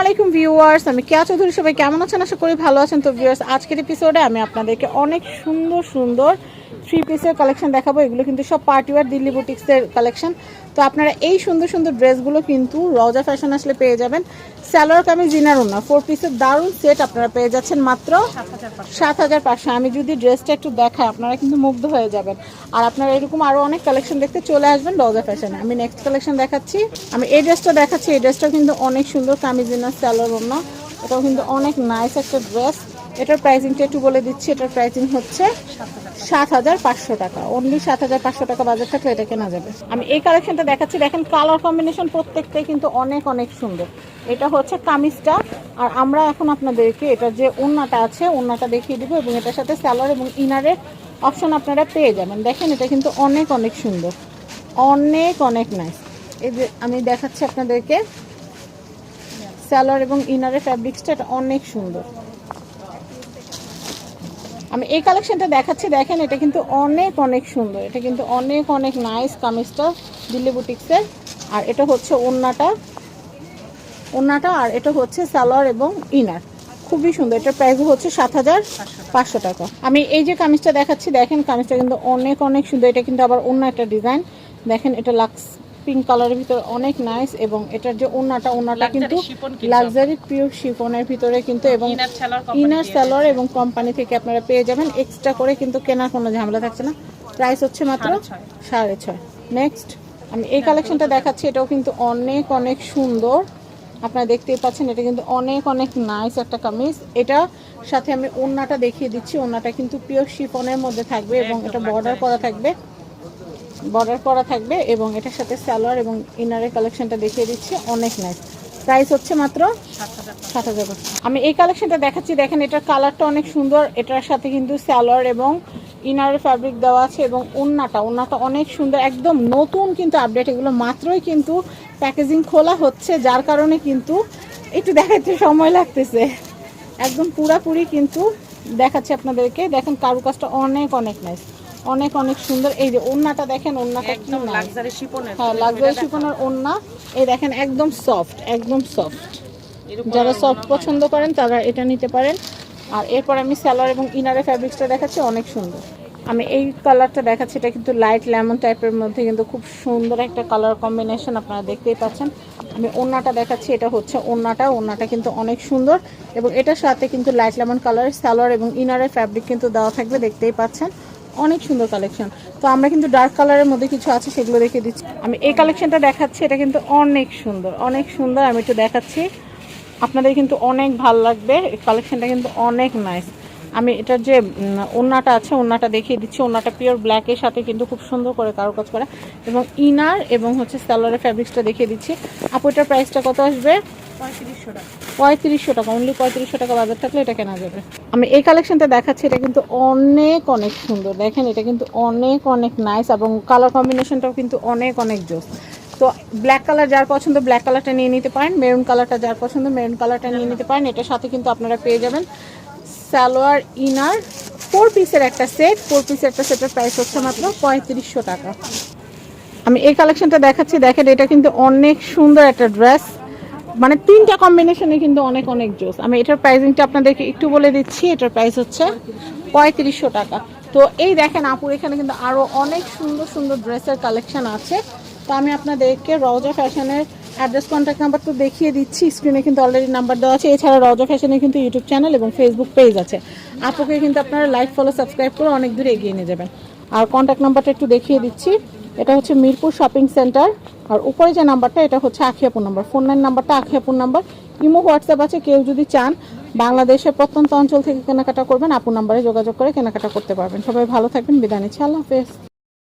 আলাইকুম ভিউয়ার্স। আমি কেয়া চৌধুরী, সবাই কেমন আছেন? আশা করি ভালো আছেন। তো, ভিউয়ার্স, আজকের এপিসোডে আমি আপনাদেরকে অনেক সুন্দর সুন্দর থ্রি পিসের কালেকশন দেখাবো, এগুলো কিন্তু সব পার্টি ওয়ার দিল্লি বুটিক্সের কালেকশন তো আপনারা এই সুন্দর সুন্দর ড্রেসগুলো কিন্তু রজা ফ্যাশন আসলে পেয়ে যাবেন। স্যালোয়ার কামিজ জিনার না ফোর পিসের দারুণ সেট আপনারা পেয়ে যাচ্ছেন মাত্র সাত হাজার পাঁচশো। আমি যদি ড্রেসটা একটু দেখাই, আপনারা কিন্তু মুগ্ধ হয়ে যাবেন। আর আপনারা এরকম আরও অনেক কালেকশন দেখতে চলে আসবেন রজা ফ্যাশনে আমি নেক্সট কালেকশন দেখাচ্ছি। আমি এই ড্রেসটা দেখাচ্ছি, এই ড্রেসটা কিন্তু অনেক সুন্দর কামিজ জিনার স্যালোয়ার না এটাও কিন্তু অনেক নাইস একটা ড্রেস এটার প্রাইসিংটা একটু বলে দিচ্ছি, এটার প্রাইসিং হচ্ছে সাত হাজার পাঁচশো টাকা। অনলি সাত হাজার পাঁচশো টাকা বাজার থাকলে এটা কেনা যাবে। আমি এই কালেকশনটা দেখাচ্ছি, দেখেন কালার কম্বিনেশন প্রত্যেকটাই কিন্তু অনেক অনেক সুন্দর। এটা হচ্ছে কামিজটা, আর আমরা এখন আপনাদেরকে এটা যে ওন্নাটা আছে ওন্নাটা দেখিয়ে দিব, এবং এটার সাথে স্যালার এবং ইনারের অপশন আপনারা পেয়ে যাবেন। দেখেন এটা কিন্তু অনেক অনেক সুন্দর। অনেক অনেক নাইস এই যে আমি দেখাচ্ছি আপনাদেরকে স্যালার এবং ইনারের ফ্যাব্রিক্সটা এটা অনেক সুন্দর। আমি এই কালেকশনটা দেখাচ্ছি, দেখেন এটা কিন্তু অনেক অনেক সুন্দর। এটা কিন্তু অনেক অনেক নাইস কামিজটা দিল্লি বুটিক্সের। আর এটা হচ্ছে ওন্নাটা ওন্নাটা আর এটা হচ্ছে সালোয়ার এবং ইনার। খুবই সুন্দর। এটার প্রাইস হচ্ছে সাত হাজার পাঁচশো টাকা। আমি এই যে কামিজটা দেখাচ্ছি, দেখেন কামিজটা কিন্তু অনেক অনেক সুন্দর। এটা কিন্তু আবার অন্য একটা ডিজাইন দেখেন এটা লাক্স পিঙ্ক কালারের ভিতরে অনেক নাইস এবং এটার যে ওন্নাটা ওন্নাটা কিন্তু লাক্সারি পিওর শিফনের ভিতরে কিন্তু এবং ইনার স্যালোয়ার এবং কোম্পানি থেকে আপনারা পেয়ে যাবেন। এক্সট্রা করে কিন্তু কেনার কোনো ঝামেলা থাকছে না। প্রাইস হচ্ছে মাত্র সাড়ে ছয়। নেক্সট আমি এই কালেকশনটা দেখাচ্ছি। এটাও কিন্তু অনেক অনেক সুন্দর। আপনারা দেখতেই পাচ্ছেন এটা কিন্তু অনেক অনেক নাইস একটা কামিজ। এটা সাথে আমি ওন্নাটা দেখিয়ে দিচ্ছি। ওন্নাটা কিন্তু পিওর শিফনের মধ্যে থাকবে এবং এটা বর্ডার করা থাকবে। বর্ডার করা থাকবে এবং এটার সাথে সালোয়ার এবং ইনারের কালেকশনটা দেখিয়ে দিচ্ছি। অনেক নাইস প্রাইস হচ্ছে মাত্র সাত হাজার আমি এই কালেকশনটা দেখাচ্ছি। দেখেন, এটার কালারটা অনেক সুন্দর। এটার সাথে কিন্তু সালোয়ার এবং ইনারের ফ্যাব্রিক দেওয়া আছে এবং ওন্নাটা। ওন্নাটা অনেক সুন্দর। একদম নতুন কিন্তু আপডেট এগুলো মাত্রই কিন্তু প্যাকেজিং খোলা হচ্ছে, যার কারণে কিন্তু একটু দেখাতে সময় লাগতেছে। একদম পুরাপুরি কিন্তু দেখাচ্ছি আপনাদেরকে। দেখেন, কারুকাজটা অনেক অনেক নাইস অনেক অনেক সুন্দর। এই যে ওন্নাটা দেখেন ওন্নাটা নাইস লাক্সারি শিপনের হ্যাঁ লাক্সারি শিফনের ওন্না এই দেখেন একদম সফট একদম সফট যারা সফট পছন্দ করেন তারা এটা নিতে পারেন। আর এরপর আমি স্যালোয়ার এবং ইনারের ফ্যাব্রিক্সটা দেখাচ্ছি অনেক সুন্দর। আমি এই কালারটা দেখাচ্ছি এটা কিন্তু লাইট লেমন টাইপের মধ্যে কিন্তু খুব সুন্দর একটা কালার কম্বিনেশন আপনারা দেখতেই পাচ্ছেন। আমি ওন্নাটা দেখাচ্ছি এটা হচ্ছে ওন্নাটা ওন্নাটা কিন্তু অনেক সুন্দর। এবং এটার সাথে কিন্তু লাইট লেমন কালারের স্যালোয়ার এবং ইনারের ফ্যাব্রিক কিন্তু দেওয়া থাকবে দেখতেই পাচ্ছেন। অনেক সুন্দর কালেকশন তো আমরা কিন্তু ডার্ক কালারের মধ্যে কিছু আছে সেগুলো দেখে দিচ্ছি। আমি এই কালেকশনটা দেখাচ্ছি এটা কিন্তু অনেক সুন্দর অনেক সুন্দর। আমি একটু দেখাচ্ছি। আপনাদের কিন্তু অনেক ভালো লাগবে। এই কালেকশনটা কিন্তু অনেক নাইস আমি এটার যে উম, ওড়নাটা আছে ওড়নাটা দেখিয়ে দিচ্ছি। ওড়নাটা পিওর ব্ল্যাকের সাথে কিন্তু খুব সুন্দর করে কারুকাজ করা। এবং ইনার এবং হচ্ছে স্যালোয়ারের ফ্যাব্রিক্সটা দেখিয়ে দিচ্ছি। আপু এটার প্রাইসটা কত আসবে? পঁয়ত্রিশশো টাকা। অনলি পঁয়ত্রিশশো টাকা বাজার থাকলে এটা কেনা যাবে। আমি এই কালেকশনটা দেখাচ্ছি, এটা কিন্তু অনেক অনেক সুন্দর। দেখেন, এটা কিন্তু অনেক অনেক নাইস এবং কালার কম্বিনেশনটাও কিন্তু অনেক অনেক জোস। তো ব্ল্যাক কালার যার পছন্দ ব্ল্যাক কালারটা নিয়ে নিতে পারেন। মেরুন কালারটা যার পছন্দ মেরুন কালারটা নিয়ে নিতে পারেন। এটার সাথে কিন্তু আপনারা পেয়ে যাবেন সালোয়ার ইনার ফোর পিসের একটা সেট ফোর পিসের একটা সেটের প্রাইস হচ্ছে মাত্র পঁয়ত্রিশশো টাকা। আমি এই কালেকশনটা দেখাচ্ছি। দেখেন, এটা কিন্তু অনেক সুন্দর একটা ড্রেস মানে তিনটা কম্বিনেশনে কিন্তু অনেক অনেক জোস আমি এটার প্রাইসিংটা আপনাদেরকে একটু বলে দিচ্ছি, এটার প্রাইস হচ্ছে পঁয়ত্রিশশো টাকা। তো এই দেখেন আপুর এখানে কিন্তু আরও অনেক সুন্দর সুন্দর ড্রেসের কালেকশন আছে। তো আমি আপনাদেরকে রওজা ফ্যাশনের অ্যাড্রেস কন্ট্যাক্ট নাম্বার তো দেখিয়ে দিচ্ছি। স্ক্রিনে কিন্তু অলরেডি নাম্বার দেওয়া আছে। এছাড়া রজা ফ্যাশনের কিন্তু ইউটিউব চ্যানেল এবং ফেসবুক পেজ আছে। আপুকে কিন্তু আপনারা লাইক ফলো সাবস্ক্রাইব করে অনেক দূরে এগিয়ে নিয়ে যাবেন। আর কন্ট্যাক্ট নাম্বারটা একটু দেখিয়ে দিচ্ছি। এটা হচ্ছে মিরপুর শপিং সেন্টার। আর উপরে যে নাম্বারটা, এটা হচ্ছে আখিয়াপুর নাম্বার। ফোন লাইন নাম্বারটা আখিয়াপুর নাম্বার। ইমো, হোয়াটসঅ্যাপ আছে, কেউ যদি চান বাংলাদেশের প্রত্যন্ত অঞ্চল থেকে কেনাকাটা করবেন আপুর নাম্বারে যোগাযোগ করে কেনাকাটা করতে পারবেন। সবাই ভালো থাকবেন, বিদায় নিচ্ছি। আল্লাহ হাফেজ।